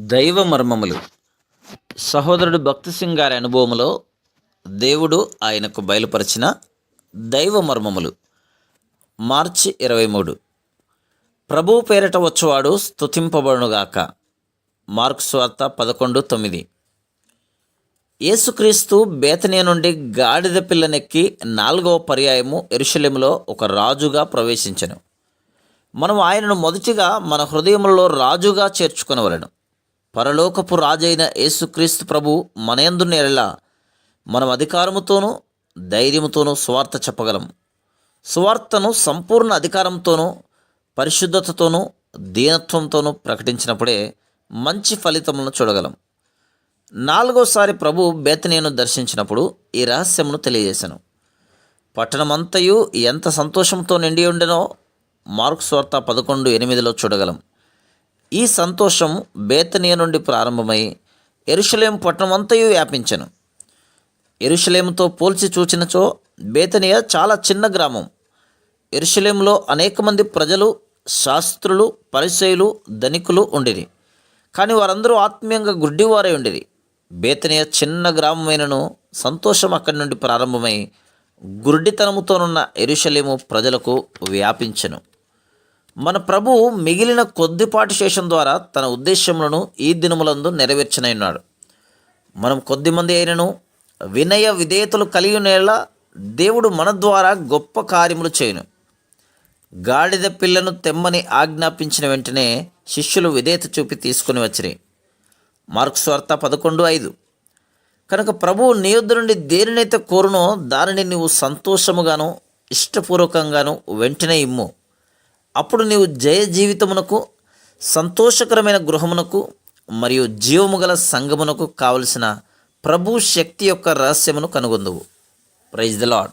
దైవ మర్మములు. సహోదరుడు భక్తి సింగ్ గారి అనుభవంలో దేవుడు ఆయనకు బయలుపరిచిన దైవ మర్మములు. మార్చి ఇరవై మూడు. ప్రభువు పేరట వచ్చువాడు స్తుతింపబడునుగాక. మార్క్ స్వార్త పదకొండు తొమ్మిది. యేసుక్రీస్తు బేతనియ నుండి గాడిద పిల్లనెక్కి నాలుగవ పర్యాయము ఎరుషలేములో ఒక రాజుగా ప్రవేశించెను. మనం ఆయనను మొదటిగా మన హృదయంలో రాజుగా చేర్చుకునవలను. పరలోకపు రాజైన యేసుక్రీస్తు ప్రభు మనయందు నేరలా మనం అధికారముతోనూ ధైర్యముతోనూ సువార్త చెప్పగలం. సువార్తను సంపూర్ణ అధికారంతోనూ పరిశుద్ధతతోనూ దీనత్వంతోనూ ప్రకటించినప్పుడే మంచి ఫలితములను చూడగలం. నాలుగోసారి ప్రభు బేతనీయను దర్శించినప్పుడు ఈ రహస్యమును తెలియజేశాను. పట్టణమంతయు ఎంత సంతోషంతో నిండి ఉండెనో మార్క్ స్వార్త పదకొండు ఎనిమిదిలో చూడగలం. ఈ సంతోషం బేతనియ నుండి ప్రారంభమై ఎరుషలేం పట్టణమంతయు వ్యాపించను. ఎరుషలేముతో పోల్చి చూచినచో బేతనియ చాలా చిన్న గ్రామం. ఎరుషలేంలో అనేక మంది ప్రజలు శాస్త్రులు పరిచయులు ధనికులు ఉండిరి. కానీ వారందరూ ఆత్మీయంగా గుడ్డివారై ఉండిరి. బేతనియ చిన్న గ్రామమైనను సంతోషం అక్కడి నుండి ప్రారంభమై గుడ్డితనముతోనున్న ఎరుషలేము ప్రజలకు వ్యాపించను. మన ప్రభు మిగిలిన కొద్దిపాటి శేషం ద్వారా తన ఉద్దేశములను ఈ దినములందు నెరవేర్చనైనాడు. మనం కొద్దిమంది అయినను వినయ విధేయతలు కలిగి దేవుడు మన ద్వారా గొప్ప కార్యములు చేయను. గాడిద పిల్లను తెమ్మని ఆజ్ఞాపించిన వెంటనే శిష్యులు విధేయత చూపి తీసుకుని వచ్చినాయి మార్క్స్ వార్త పదకొండు ఐదు. కనుక ప్రభువు నీ యొద్ద నుండి దేనినైతే కోరునో దానిని నువ్వు సంతోషముగాను ఇష్టపూర్వకంగాను వెంటనే ఇమ్ము. అప్పుడు నీవు జయ జీవితమునకు సంతోషకరమైన గృహమునకు మరియు జీవము గల సంగమునకు కావలసిన ప్రభు శక్తి యొక్క రహస్యమును కనుగొందువు. Praise the Lord